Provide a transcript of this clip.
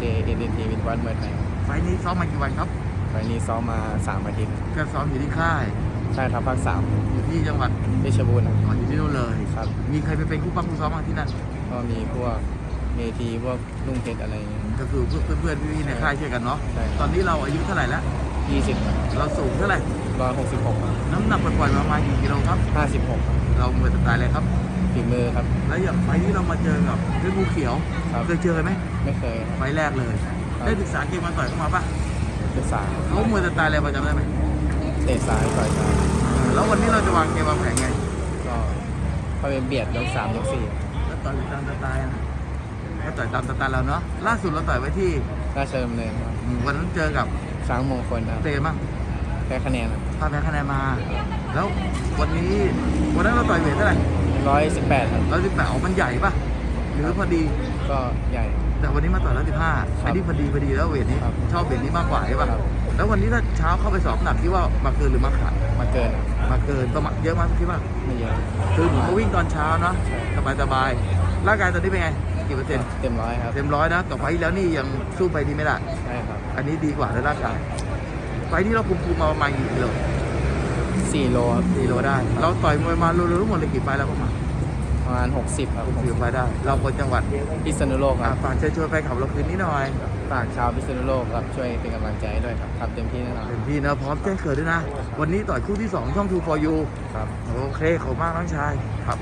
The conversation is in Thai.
เจเอ็นทีวินวันเมื่อไทยไฟล์นี้ซ้อมมากี่วันครับไฟล์นี้ซ้อมมาสามอาทิตย์ก็ซ้อมอยู่ที่ค่าย ใช่ครับภาคสามอยู่ที่จังหวัดเพชรบูรณ์ครับอ๋ออยู่ที่นู่นเลยครับ มีใครไปเป็นคู่ปั้มคู่ซ้อมมาที่นั่นก็มีพวกเมทีพวกลุงเพชรอะไรอย่างเงี้ย ก็คือเพื่อนเพื่อนๆพี่ๆในค่ายช่วยกันเนาะ ใช่ครับ ตอนนี้เราอายุเท่าไหร่แล้ว ยี่สิบเราสูงเท่าไหร่ร้อยหกสิบหกน้ำหนักปล่อยๆมาประมาณกี่กิโลครับห้าสิบหกเราเมื่อสไตล์อะไรครับฝีมือครับ แล้วอย่างไฟล์นี้เรามาเจอกับเพชรบูเขียวครับเคยเจอกันไหมไม่เคยครับไฟล์แรกเลย ได้ศึกษาเกมมาต่อยเข้ามาปะศึกษาเขามวยสไตล์อะไรประจำได้ไหมเตะซ้ายต่อยซ้ายแล้ววันนี้เราจะวางเกมวางแผนไงก็เข้าไปเบียดยกสามยกสี่แล้วต่อยตามสไตล์นะก็ต่อยตามสไตล์เราเนาะล่าสุดเราต่อยไว้ที่ราชดำเนินครับอืมวันนั้นเจอกับ ช้างมงคลครับเตมั้งแพ้คะแนนครับพาแพ้คะแนนมา แล้ววันนี้วันนั้นเราต่อยเวทเท่าไหร่ร้อยสิบแปดครับร้อยสิบแปดมันใหญ่ปะหรือพอดีก็ใหญ่ แต่วันนี้มาต่อยร้อยสิบห้าครับอันนี้พอดีพอดีแล้วเวทนี้ ครับชอบเวทนี้มากกว่าใช่ปะครับ แล้ววันนี้ถ้าเช้าเข้าไปสอบหนักคิดว่ามาเกินหรือมาขาดมาเกินครับมาเกินประมาณเยอะมากคิดว่าไม่เยอะ คือหนูเขาวิ่งตอนเช้าเนาะสบายสบายๆร่างกายตอนนี้เป็นไง กี่เปอร์เซ็นต์เต็มร้อยครับ เต็มร้อยนะต่อไปที่แล้วนี่ยังสู้ไปดีไม่ได้ใช่ครับ อันนี้ดีกว่าในร่างกายไฟล์ที่เราคุมคุมมาประมาณกี่กิโลสี่โลครับสี่โลได้ เราต่อยมวยมารวมๆทั้งหมดเลยกี่ไฟล์แล้วประมาณประมาณหกสิบครับสี่ไฟล์ได้ เราคนจังหวัดพิษณุโลกคอะรับฝากเชิญชวนแฟนขับเราคืนนี้หน่อยฝากชาวพิษณุโลกครับช่วยเป็นกำลังใจให้ด้วยครับทำเต็มที่แน่นอนเต็มที่นะพร้อมแจ้งเกิดด้วยนะ วันนี้ต่อยคู่ที่ 2 ช่อง2 for you ครับโอเคขอบคุณมากน้องชายครับ